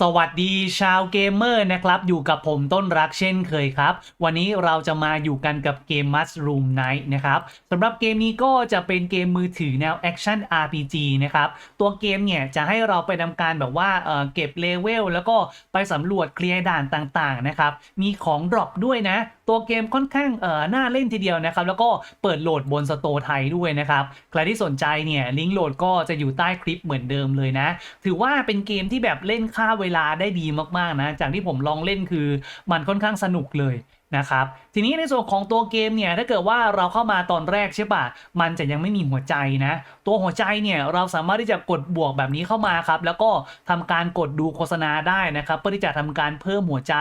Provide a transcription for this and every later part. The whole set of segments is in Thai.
สวัสดีชาวเกมเมอร์นะครับ อยู่กับผมต้นรักเช่นเคยครับ วันนี้เราจะมาอยู่กันกับเกม Mushroom Night นะครับสำหรับเกมนี้ก็จะเป็นเกมมือถือแนว Action RPG นะครับตัวเกมเนี่ยจะให้เราไปทำการแบบว่าเเก็บเลเวลแล้วก็ไปสำรวจเคลียร์ด่านต่างๆนะครับมีของดรอปด้วยนะ ตัวเกมค่อนข้างเอ่อน่าเล่นทีเดียวนะครับแล้วก็เปิดโหลดบนสโตร์ไทยด้วยนะครับใครที่สนใจเนี่ยลิงก์โหลดก็จะอยู่ใต้คลิปเหมือนเดิมเลยนะ ถือว่าเป็นเกมที่แบบเล่นค่าเวลาได้ดีมากๆนะจากที่ผมลองเล่นคือมันค่อนข้างสนุกเลยนะครับทีนี้ในส่วนของตัวเกมเนี่ยถ้าเกิดว่าเราเข้ามาตอนแรกใช่ปะมันจะยังไม่มีหัวใจนะ ตัวหัวใจเนี่ยเราสามารถที่จะกดบวกแบบนี้เข้ามาครับ แล้วก็ทำการกดดูโฆษณาได้นะครับเพื่อที่จะทำการเพิ่มหัวใจ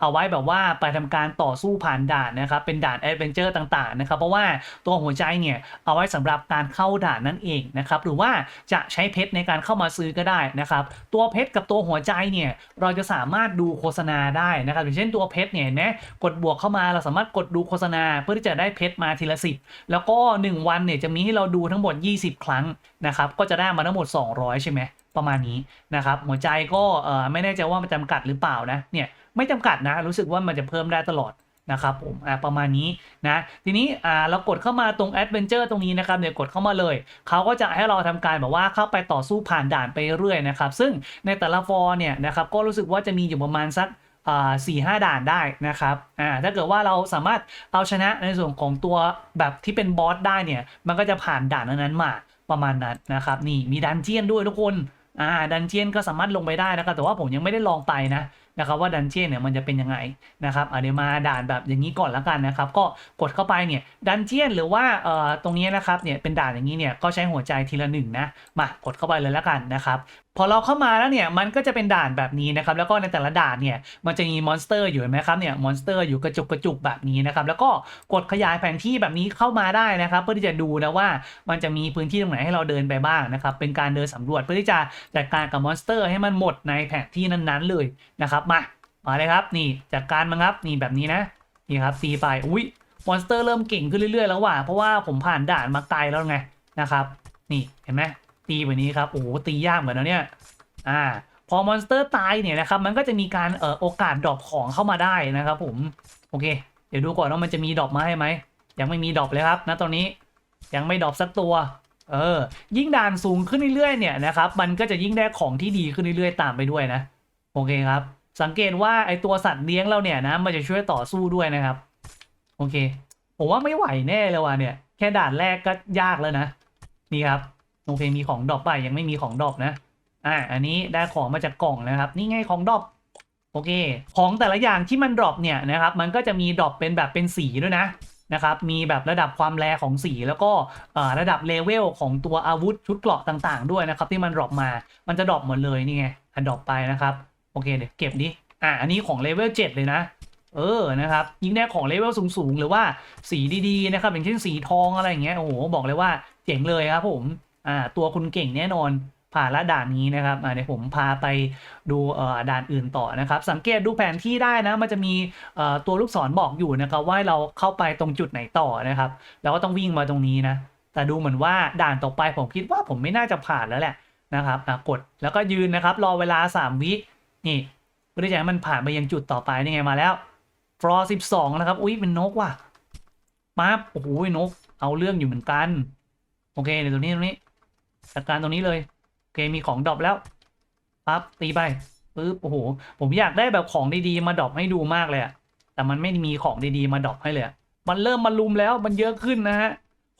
เอาไว้แบบว่าไปทำการต่อสู้ผ่านด่านนะครับเป็นด่านแอดเวนเจอร์ต่างๆนะครับเพราะว่าตัวหัวใจเนี่ยเอาไว้สำหรับการเข้าด่านนั่นเองนะครับหรือว่าจะใช้เพชรในการเข้ามาซื้อก็ได้นะครับตัวเพชรกับตัวหัวใจเนี่ยเราจะสามารถดูโฆษณาได้นะครับอย่างเช่นตัวเพชรเนี่ยเห็นไหมกดบวกเข้ามาเราสามารถกดดูโฆษณาเพื่อที่จะได้เพชรมาทีละสิบแล้วก็ 1 วันเนี่ยจะมีให้เราดูทั้งหมด 20ครั้งนะครับก็จะได้มาทั้งหมด 200 ใช่ไหมประมาณนี้นะครับหัวใจก็ไม่แน่ใจว่ามันจำกัดหรือเปล่านะเนี่ยไม่จำกัดนะรู้สึกว่ามันจะเพิ่มได้ตลอดนะครับผมประมาณนี้นะทีนี้เรากดเข้ามาตรง Adventure ตรงนี้นะครับเนี่ยกดเข้ามาเลยเขาก็จะให้เราทำการแบบว่าเข้าไปต่อสู้ผ่านด่านไปเรื่อยนะครับซึ่งในแต่ละฟอร์เนี่ยนะครับก็รู้สึกว่าจะมีอยู่ประมาณสักสี่ห้าด่านได้นะครับอ่าถ้าเกิดว่าเราสามารถเอาชนะในส่วนของตัวแบบที่เป็นบอสได้เนี่ยมันก็จะผ่านด่านนั้นๆมา ประมาณนั้นนะครับ นี่มีดันเจียนด้วยทุกคนอ่าดันเจียนก็สามารถลงไปได้นะครับ แต่ว่าผมยังไม่ได้ลองไปนะ นะครับว่าดันเจี้ยนเนี่ยมันจะเป็นยังไงนะครับอะเดี๋ยวมาด่านแบบอย่างนี้ก่อนแล้วกันนะครับก็กดเข้าไปเนี่ยดันเจี้ยนหรือว่าเอ่อตรงนี้นะครับเนี่ยเป็นด่านอย่างนี้เนี่ยก็ใช้หัวใจทีละหนึ่งนะมากดเข้าไปเลยแล้วกันนะครับพอเราเข้ามาแล้วเนี่ยมันก็จะเป็นด่านแบบนี้นะครับแล้วก็ในแต่ละด่านเนี่ยมันจะมีมอนสเตอร์อยู่เห็นไหมครับเนี่ยมอนสเตอร์อยู่กระจุกกระจุกแบบนี้นะครับแล้วก็กดขยายแผนที่แบบนี้เข้ามาได้นะครับ เพื่อที่จะดูนะว่ามันจะมีพื้นที่ตรงไหนให้เราเดินไปบ้างนะครับเป็นการเดินสำรวจเพื่อที่จะจัดการกับมอนสเตอร์ให้มันหมดในแผนที่นั้นๆเลยนะครับมามาเลยครับ นี่จัดการมันครับนี่แบบนี้นะนี่ครับตีไปอุ้ยมอนสเตอร์เริ่มเก่งขึ้นเรื่อยๆแล้วว่ะเพราะว่าผมผ่านด่านมาไกลแล้วไงนะครับ นี่เห็นไหมตีแบบนี้ครับโอ้โหตียากเหมือนแล้วเนี่ยอ่าพอมอนสเตอร์ตายเนี่ยนะครับมันก็จะมีการเอ่อโอกาสดรอปของเข้ามาได้นะครับ ผมโอเค เดี๋ยวดูก่อนว่ามันจะมีดรอปมาให้ไหมยังไม่มีดรอปเลยครับณตอนนี้ยังไม่ดรอปสักตัวเออยิ่งด่านสูงขึ้นเรื่อยๆเนี่ยนะครับมันก็จะยิ่งได้ของที่ดีขึ้นเรื่อยๆตามไปด้วยนะโอเคครับ สังเกตว่าไอตัวสัตว์เลี้ยงเราเนี่ยนะ มันจะช่วยต่อสู้ด้วยนะครับ โอเค ผมว่าไม่ไหวแน่เลยว่ะเนี่ย แค่ด่านแรกก็ยากแล้วนะ นี่ครับ โอเค มีของดรอปไปยังไม่มีของดรอปนะ อ่า อันนี้ได้ของมาจากกล่องนะครับ นี่ไงของดรอปโอเค ของแต่ละอย่างที่มันดรอปเนี่ยนะครับ มันก็จะมีดรอปเป็นแบบเป็นสีด้วยนะนะครับ มีแบบระดับความแรของสีแล้วก็ระดับเลเวลของตัวอาวุธชุดเกราะต่างๆ ด้วยนะครับ ที่มันดรอปมา มันจะดรอปหมดเลยนี่ไงอันดรอปไปนะครับ อเคเดี๋ยวเก็บดิอ่าอันนี้ของเลเวล7เลยนะ เออนะครับ ยิ่งได้ของเลเวลสูงๆ หรือว่าสีดีๆนะครับอย่างเช่นสีทองอะไรอย่างเงี้ยโอ้โหบอกเลยว่าเจ๋งเลยครับผมอ่าตัวคุณเก่งแน่นอนผ่านละด่านนี้นะครับเดี๋ยวผมพาไปดูอ่อด่านอื่นต่อนะครับ สังเกตดูแผนที่ได้นะ มันจะมีอ่อตัวลูกศรบอกอยู่นะครับว่าเราเข้าไปตรงจุดไหนต่อนะครับแล้วก็ต้องวิ่งมาตรงนี้นะ แต่ดูเหมือนว่าด่านต่อไปผมคิดว่าผมไม่น่าจะผ่านแล้วแหละนะครับกดแล้วก็ยืนนะครับ รอเวลา 3 วิ นี่เพื่อที่จะให้มันผ่านไปยังจุดต่อไปนี่ไงมาแล้วฟลอร์12นะครับ อุ้ยเป็นนกว่ะปั๊บโอ้โหนก เอาเรื่องอยู่เหมือนกัน โอเคเดี๋ยวตรงนี้ตรงนี้จัดการตรงนี้เลยโอเคมีของดรอปแล้วปั๊บตีไปปึ๊บโอ้โหผมอยากได้แบบของดีๆมาดรอปให้ดูมากเลยอะแต่มันไม่มีของดีๆมาดรอปให้เลยมันเริ่มมาลุมแล้วมันเยอะขึ้นนะฮะ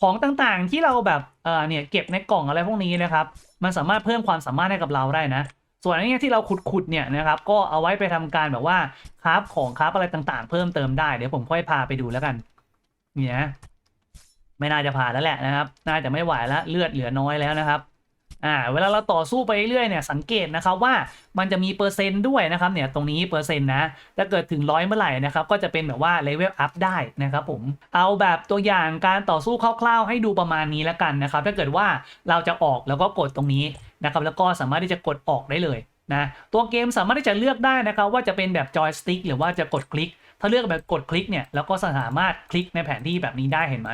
ของต่างๆที่เราแบบเออเนี่ยเก็บในกล่องอะไรพวกนี้นะครับ มันสามารถเพิ่มความสามารถให้กับเราได้นะ ส่วนอันนี้ที่เราขุดๆเนี่ยนะครับก็เอาไว้ไปทำการแบบว่าคราฟของคราฟอะไรต่างๆ เพิ่มเติมได้เดี๋ยวผมค่อยพาไปดูแล้วกันเนี่ยไม่น่าจะผ่านแล้วแหละนะครับ น่าจะไม่ไหวแล้วเลือดเหลือน้อยแล้วนะครับอ่าเวลาเราต่อสู้ไปเรื่อยๆเนี่ยสังเกตนะครับว่ามันจะมีเปอร์เซ็นต์ด้วยนะครับเนี่ยตรงนี้เปอร์เซ็นต์นะถ้าเกิดถึงร้อยเมื่อไหร่นะครับก็จะเป็นแบบว่าเลเวลอัพได้นะครับผมเอาแบบตัวอย่างการต่อสู้คร่าวๆ ให้ดูประมาณนี้แล้วกันนะครับถ้าเกิดว่าเราจะออกแล้วก็กดตรงนี้ นะครับแล้วก็สามารถที่จะกดออกได้เลยนะตัวเกมสามารถที่จะเลือกได้นะครับว่าจะเป็นแบบจอยสติ๊กหรือว่าจะกดคลิก ถ้าเลือกแบบกดคลิกเนี่ยแล้วก็สามารถคลิกในแผนที่แบบนี้ได้เห็นไหม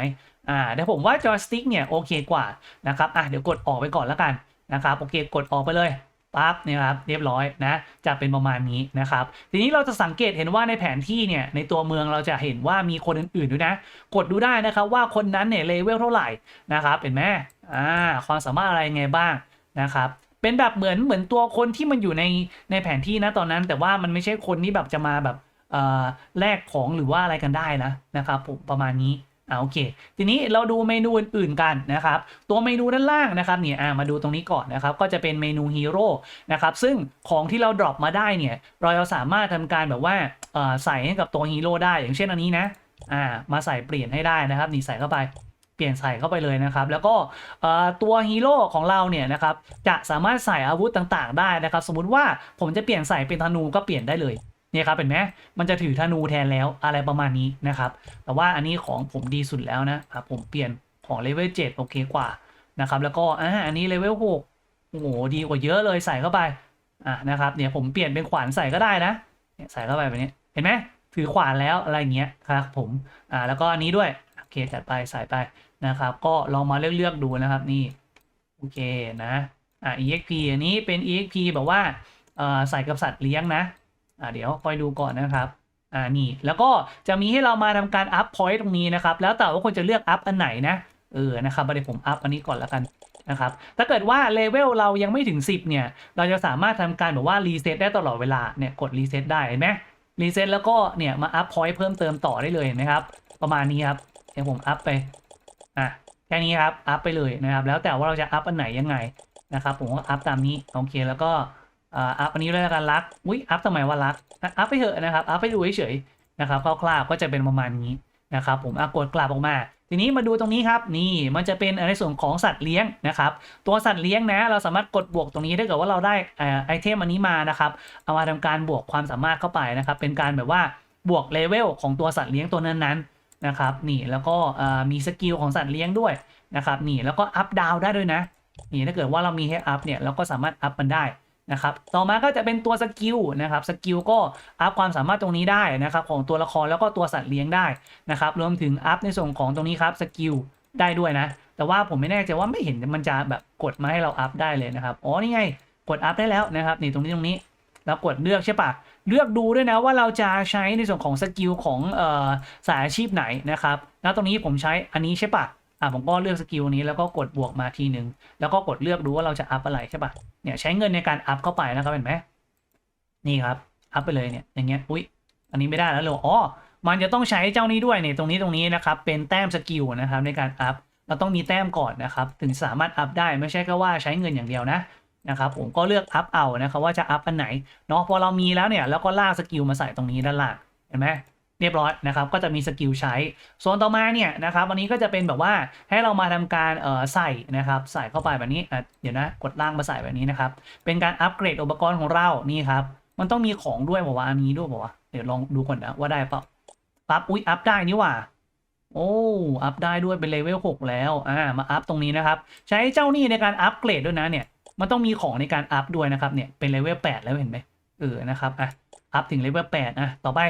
อ่าเดี๋ยวผมว่าจอยสติ๊กเนี่ยโอเคกว่านะครับอะเดี๋ยวกดออกไปก่อนแล้วกันนะครับโอเคกดออกไปเลยปั๊บเนี่ยครับเรียบร้อยนะจะเป็นประมาณนี้นะครับทีนี้เราจะสังเกตเห็นว่าในแผนที่เนี่ยในตัวเมืองเราจะเห็นว่ามีคนอื่นๆด้วยนะ กดดูได้นะครับว่าคนนั้นเนี่ยเลเวลเท่าไหร่นะครับเห็นไหมอ่าความสามารถอะไรไงบ้าง นะครับเป็นแบบเหมือนเหมือนตัวคนที่มันอยู่ในในแผนที่นะตอนนั้น แต่ว่ามันไม่ใช่คนที่แบบจะมาแบบแลกของหรือว่าอะไรกันได้นะนะครับผมประมาณนี้อ่าโอเค ทีนี้เราดูเมนูอื่นๆกันนะครับ ตัวเมนูด้านล่างนะครับเนี่ยอ่ามาดูตรงนี้ก่อนนะครับ ก็จะเป็นเมนูฮีโร่นะครับซึ่งของที่เราดรอปมาได้เนี่ยเราจะสามารถทำการแบบว่าใส่ให้กับตัวฮีโร่ได้อย่างเช่นอันนี้นะอ่ามาใส่เปลี่ยนให้ได้นะครับนี่ใส่เข้าไป เปลี่ยนใส่เข้าไปเลยนะครับ แล้วก็ตัวฮีโร่ของเราเนี่ยนะครับจะสามารถใส่อาวุธต่างๆ ได้นะครับ สมมุติว่าผมจะเปลี่ยนใส่เป็นธนูก็เปลี่ยนได้เลยเนี่ยครับเห็นไหมมันจะถือธนูแทนแล้วอะไรประมาณนี้นะครับ แต่ว่าอันนี้ของผมดีสุดแล้วนะครับผมเปลี่ยนของเลเวล7โอเคกว่านะครับ แล้วก็อ่าอันนี้เลเวล6โอ้โหดีกว่าเยอะเลยใส่เข้าไปอะนะครับเนี่ยผมเปลี่ยนเป็นขวานใส่ก็ได้นะใส่เข้าไปแบบนี้เห็นไหมถือขวานแล้วอะไรเงี้ยครับผมอ่าแล้วก็อันนี้ด้วย เคจัดไปใส่ไปนะครับ ก็ลองมาเลือกเลือกๆดูนะครับนี่โอเคนะอ่า exp อันนี้เป็น exp แบบว่าใส่กับสัตว์เลี้ยงนะอ่าเดี๋ยวคอยดูก่อนนะครับอ่านี่แล้วก็จะมีให้เรามาทำการอัพพอยต์ตรงนี้นะครับ แล้วแต่ว่าคนจะเลือกอัพอันไหนนะเออนะครับเดี๋ยวผมอัพอันนี้ก่อนแล้วกันนะครับ ถ้าเกิดว่าเลเวลเรายังไม่ถึง 10 เนี่ย เราจะสามารถทำการแบบว่ารีเซ็ตได้ตลอดเวลา เนี่ย กดรีเซ็ตได้เห็นไหมรีเซ็ตแล้วก็เนี่ยมาอัพพอยต์เพิ่มเติมต่อได้เลยเห็นไหมครับ ประมาณนี้ครับ เดี๋ยวผมอัพไปอะแค่นี้ครับอัพไปเลยนะครับ แล้วแต่ว่าเราจะอัพอันไหนยังไงนะครับผมก็อัพตามนี้โอเคแล้วก็อัพอันนี้ด้วยละกันรักอุ้ยอัพทำไมว่ารักอัพไปเถอะนะครับอัพไปดูเฉยๆนะครับคร่าวๆก็จะเป็นประมาณนี้นะครับผมกดกลับออกมา ทีนี้มาดูตรงนี้ครับนี่มันจะเป็นในส่วนของสัตว์เลี้ยงนะครับ ตัวสัตว์เลี้ยงนะ เราสามารถกดบวกตรงนี้ถ้าเกิดว่าเราได้อไอเทมอันนี้มานะครับเอามาทำการบวกความสามารถเข้าไปนะครับ เป็นการแบบว่าบวกเลเวลของตัวสัตว์เลี้ยงตัวนั้นๆ นะครับนี่แล้วก็มีสกิลของสัตว์เลี้ยงด้วยนะครับนี่แล้วก็อัพดาวได้ด้วยนะนี่ถ้าเกิดว่าเรามีให้อัพเนี่ยเราก็สามารถอัพมันได้นะครับต่อมาก็จะเป็นตัวสกิลนะครับสกิลก็อัพความสามารถตรงนี้ได้นะครับของตัวละครแล้วก็ตัวสัตว์เลี้ยงได้นะครับรวมถึงอัพในส่วนของตรงนี้ครับสกิลได้ด้วยนะ แต่ว่าผมไม่แน่ใจว่าไม่เห็นมันจะแบบกดมาให้เราอัพได้เลยนะครับอ๋อนี่ไงกดอัพได้แล้วนะครับนี่ตรงนี้ตรงนี้แล้วกดเลือกใช่ปะ เลือกดูด้วยนะว่าเราจะใช้ในส่วนของสกิลของออสายอาชีพไหนนะครับแล้วตรงนี้ผมใช้อันนี้ใช่ปะอะผมก็เลือกสกิลนี้แล้วก็กดบวกมาทีหนึ่งแล้วก็กดเลือกดูว่าเราจะอัพอะไรใช่ปะเนี่ยใช้เงินในการอัพเข้าไปนะครับเห็นไหมนี่ครับอัพไปเลยเนี่ยอย่างเงี้ยอุ้ยอันนี้ไม่ได้แล้วเลยอ๋อมันจะต้องใช้เจ้านี้ด้วยเนี่ยตรงนี้ตรงนี้นะครับเป็นแต้มสกิลนะครับในการอัพเราต้องมีแต้มก่อนนะครับ ถึงสามารถอัพได้ไม่ใช่แค่ว่าใช้เงินอย่างเดียวนะ นะครับผมก็เลือกอัพเอานะครับว่าจะอัพอันไหนเนาะพอเรามีแล้วเนี่ยแล้วก็ลากสกิลมาใส่ตรงนี้ด้านล่างเห็นไหมเรียบร้อยนะครับก็จะมีสกิลใช้ส่วนต่อมาเนี่ยนะครับวันนี้ก็จะเป็นแบบว่าให้เรามาทำการเอ่อใส่นะครับใส่เข้าไปแบบนี้เดี๋ยวนะกดล่างมาใส่แบบนี้นะครับเป็นการอัปเกรดอุปกรณ์ของเรานี่ครับมันต้องมีของด้วยบอกว่าอันนี้ด้วยบอกว่าเดี๋ยวลองดูก่อนนะว่าได้เปล่าปั๊บอุ้ยอัพได้นี่หว่าโอ้อัพได้ด้วยเป็นเลเวล6แล้วอ่ามาอัพตรงนี้นะครับใช้เจ้านี่ในการอัปเกรดด้วยนะเนี่ย มันต้องมีของในการอัพด้วยนะครับเนี่ยเป็นเลเวล8แล้วเห็นไหมเออนะครับอะอัพถึงเลเวล8อะต่อไป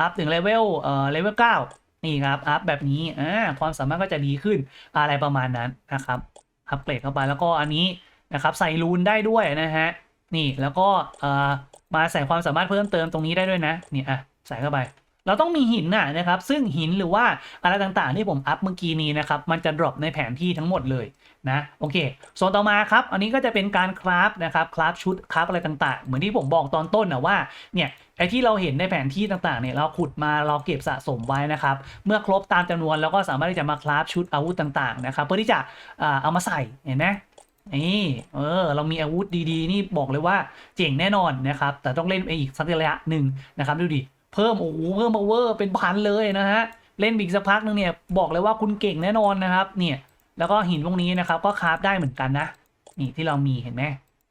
อัพถึงเลเวลเอ่อเลเวล9นี่ครับอัพแบบนี้อ่าความสามารถก็จะดีขึ้นอะไรประมาณนั้นนะครับอัปเกรดเข้าไปแล้วก็อันนี้นะครับใส่รูนได้ด้วยนะฮะนี่แล้วก็เอ่อมาใส่ความสามารถเพิ่มเติมตรงนี้ได้ด้วยนะนี่อะใส่เข้าไป เราต้องมีหินน่ะนะครับ ซึ่งหินหรือว่าอะไรต่างๆ ที่ผมอัพเมื่อกี้นี้นะครับ มันจะดรอปในแผนที่ทั้งหมดเลยนะโอเคส่วนต่อมาครับ อันนี้ก็จะเป็นการคราฟนะครับคราฟชุดคราฟอะไรต่างๆ เหมือนที่ผมบอกตอนต้นนะว่าเนี่ยไอ้ที่เราเห็นในแผนที่ต่างๆเนี่ยเราขุดมาเราเก็บสะสมไว้นะครับ เมื่อครบตามจำนวนเราก็สามารถที่จะมาคราฟชุดอาวุธต่างๆนะครับ เพื่อที่จะเอามาใส่เห็นไหมนี่เออเรามีอาวุธดีๆ นี่บอกเลยว่าเจ๋งแน่นอนนะครับ แต่ต้องเล่นไปอีกสักระยะหนึ่งนะครับดูดิ เพิ่มโอ้โหเพิ่มมาเวอร์เป็นพันเลยนะฮะเล่นบีกสักพักนึงเนี่ยบอกเลยว่าคุณเก่งแน่นอนนะครับ เนี่ยแล้วก็หินพวกนี้นะครับก็คราฟได้เหมือนกันนะนี่ที่เรามีเห็นไหม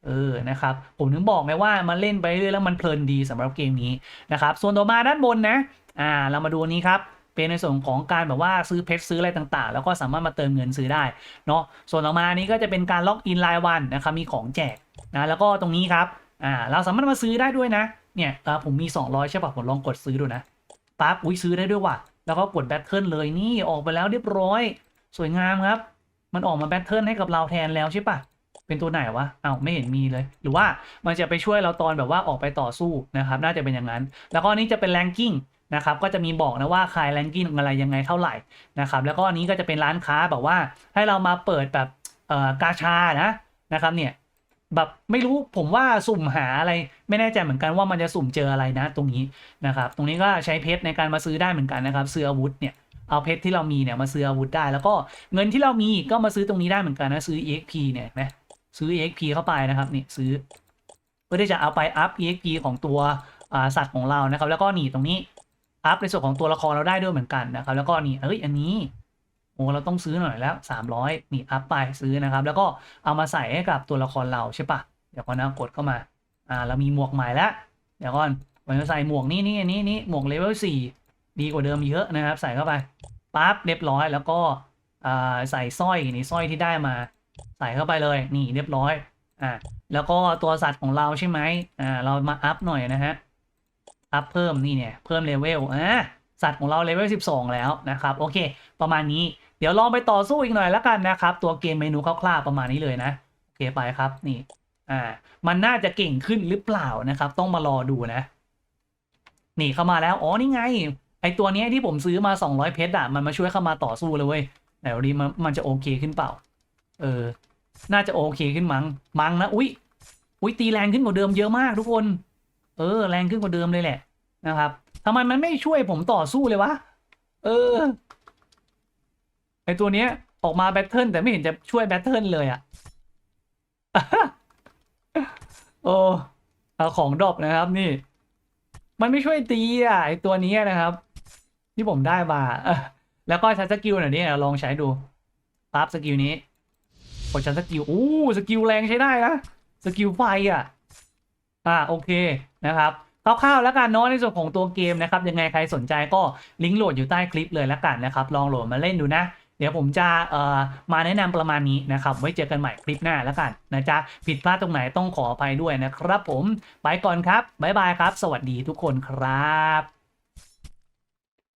เออ นะครับ ผมถึงบอกไงว่ามันเล่นไปเรื่อยแล้วมันเพลินดีสำหรับเกมนี้นะครับ ส่วนต่อมาด้านบนนะ อ่า เรามาดูนนี้ครับ เป็นในส่วนของการแบบว่าซื้อเพชรซื้ออะไรต่างๆ แล้วก็สามารถมาเติมเงินซื้อได้เนาะ ส่วนต่อมานี้ก็จะเป็นการล็อกอินรายวันนะครับ มีของแจกนะ แล้วก็ตรงนี้ครับ อ่า เราสามารถมาซื้อได้ด้วยนะ เนี่ยอ่าผมมี 200ใช่ปะผมลองกดซื้อดูนะปั๊บอุ้ยซื้อได้ด้วยว่ะ แล้วก็กดแบทเทิลเลยนี่ออกไปแล้วเรียบร้อย สวยงามครับ มันออกมาแบทเทิลให้กับเราแทนแล้วใช่ปะเป็นตัวไหนวะเอ้าไม่เห็นมีเลย หรือว่ามันจะไปช่วยเราตอนแบบว่าออกไปต่อสู้นะครับ น่าจะเป็นอย่างนั้น แล้วก็อันนี้จะเป็นแรงกิ้งนะครับ ก็จะมีบอกนะว่าใครแรงกิ้งอะไรยังไงเท่าไหร่นะครับ แล้วก็อันนี้ก็จะเป็นร้านค้าแบบว่าให้เรามาเปิดแบบเอ่อกาชานะนะครับเนี่ย แบบไม่รู้ผมว่าสุ่มหาอะไร ไม่แน่ใจเหมือนกันว่ามันจะสุ่มเจออะไรนะ ตรงนี้นะครับ ตรงนี้ก็ใช้เพชรในการมาซื้อได้เหมือนกันนะครับซื้ออาวุธเนี่ยเอาเพชรที่เรามีเนี่ยมาซื้ออาวุธได้ แล้วก็เงินที่เรามีก็มาซื้อตรงนี้ได้เหมือนกันนะซื้อ exp เนี่ยนไหมซื้อ exp เข้าไปนะครับนี่ซื้อ เพื่อที่จะเอาไปอัพ exp ของตัวสัตว์ของเรานะครับ แล้วก็นี่ตรงนี้อัพในส่วนของตัวละครเราได้ด้วยเหมือนกันนะครับ แล้วก็นี่เอ้ยอันนี้ โอ้เราต้องซื้อหน่อยแล้ว 300นี่อัพไปซื้อนะครับ แล้วก็เอามาใส่ให้กับตัวละครเราใช่ปะเดี๋ยวก่อนนะกดเข้ามาอ่าเรามีหมวกใหม่แล้วเดี๋ยวก่อนผมจะใส่หมวกนี่นี่นี่นี่หมวกเลเวลสี่ดีกว่าเดิมเยอะนะครับ ใส่เข้าไปปั๊บเรียบร้อยแล้วก็อ่าใส่สร้อยนี่สร้อยที่ได้มา ใส่เข้าไปเลยนี่เรียบร้อยอ่าแล้วก็ตัวสัตว์ของเราใช่ไหมอ่าเรามาอัพหน่อยนะฮะอัพเพิ่มนี่เนี่ยเพิ่มเลเวลอ่าสัตว์ของเราเลเวล12 แล้วนะครับ โอเค ประมาณนี้ เดี๋ยวลองไปต่อสู้อีกหน่อยแล้วกันนะครับ ตัวเกมเมนูคร่าวๆประมาณนี้เลยนะโอเคไปครับนี่อ่ามันน่าจะเก่งขึ้นหรือเปล่านะครับ ต้องมารอดูนะนี่เข้ามาแล้วอ๋อนี่ไง ไอตัวนี้ที่ผมซื้อมา 200 เพชรอะมันมาช่วยเข้ามาต่อสู้เลยเว้ยไหนดูดิมันมันจะโอเคขึ้นเปล่า เออ น่าจะโอเคขึ้นมั้งมั้งนะอุ๊ยอุ๊ยตีแรงขึ้นกว่าเดิมเยอะมากทุกคน เออ แรงขึ้นกว่าเดิมเลยแหละนะครับทำไมมันไม่ช่วยผมต่อสู้เลยวะเออ ไอตัวเนี้ยออกมาแบทเทิลแต่ไม่เห็นจะช่วยแบทเทิลเลยอะโอ้เอาของดรอปนะครับนี่ มันไม่ช่วยตีอะไอตัวนี้นะครับ ที่ผมได้มาแล้วก็ใช้สกิลหน่อยนี่ลองใช้ดูปั๊บสกิลนี้กดใช้สกิลอู้สกิลแรงใช้ได้นะสกิลไฟอะอ่าโอเคนะครับคร่าวๆแล้วกันเนาะในส่วนของตัวเกมนะครับยังไงใครสนใจก็ลิงก์โหลดอยู่ใต้คลิปเลยแล้วกันนะครับ ลองโหลดมาเล่นดูนะ เดี๋ยวผมจะเอ่อมาแนะนำประมาณนี้นะครับ ไว้เจอกันใหม่คลิปหน้าแล้วกันนะจ๊ะผิดพลาดตรงไหนต้องขออภัยด้วยนะครับผมไปก่อนครับบ๊ายบายครับ สวัสดีทุกคนครับ